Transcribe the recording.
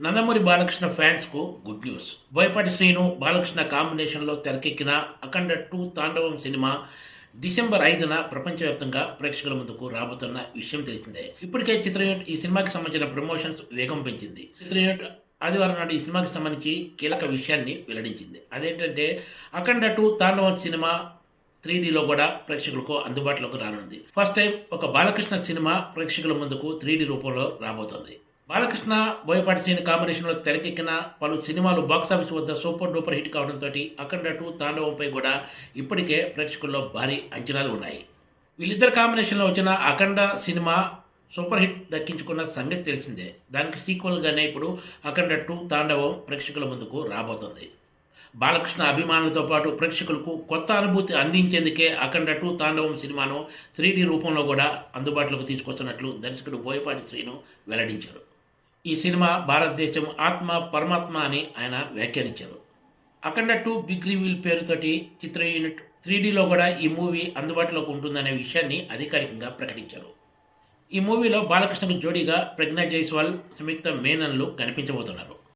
నందమూరి బాలకృష్ణ ఫ్యాన్స్కు good news. Boyapati Srinu Balakrishna కాంబినేషన్లో తెరకెక్కిన Akhanda two Thandavam cinema December ఐదున ప్రపంచవ్యాప్తంగా ప్రేక్షకుల ముందుకు రాబోతున్న విషయం తెలిసిందే. ఇప్పటికే చిత్ర యూనిట్ ఈ సినిమాకి సంబంధించిన ప్రమోషన్స్ వేగం పెంచింది. చిత్ర యూనిట్ ఆదివారం నాడు ఈ సినిమాకి సంబంధించి కీలక విషయాన్ని వెల్లడించింది. అదేంటంటే Akhanda two Thandavam cinema three కూడా ప్రేక్షకులకు అందుబాటులోకి రానుంది. ఫస్ట్ టైం ఒక బాలకృష్ణ సినిమా ప్రేక్షకుల ముందుకు త్రీ రూపంలో రాబోతోంది. బాలకృష్ణ బోయపాటి శ్రీని కాంబినేషన్లో తెరకెక్కిన పలు సినిమాలు బాక్సాఫీస్ వద్ద సూపర్ డూపర్ హిట్ కావడంతో అఖండ టూ తాండవంపై కూడా ఇప్పటికే ప్రేక్షకుల్లో భారీ అంచనాలు ఉన్నాయి. వీళ్ళిద్దరు కాంబినేషన్లో వచ్చిన అఖండ సినిమా సూపర్ హిట్ దక్కించుకున్న సంగతి తెలిసిందే. దానికి సీక్వెల్గానే ఇప్పుడు అఖండ టూ తాండవం ప్రేక్షకుల ముందుకు రాబోతోంది. బాలకృష్ణ అభిమానులతో పాటు ప్రేక్షకులకు కొత్త అనుభూతి అందించేందుకే అఖండ టూ తాండవం సినిమాను త్రీ రూపంలో కూడా అందుబాటులోకి తీసుకొస్తున్నట్లు దర్శకుడు బోయపాటి శ్రీను వెల్లడించారు. ఈ సినిమా భారతదేశం ఆత్మ పరమాత్మ అని ఆయన వ్యాఖ్యానించారు. అఖండ టూ బిగ్ రివీల్ పేరుతోటి చిత్ర యూనిట్ త్రీడీలో కూడా ఈ మూవీ అందుబాటులోకి ఉంటుందనే విషయాన్ని అధికారికంగా ప్రకటించారు. ఈ మూవీలో బాలకృష్ణకు జోడీగా ప్రజ్ఞా జైస్వాల్ సంయుక్త మేనన్లు కనిపించబోతున్నారు.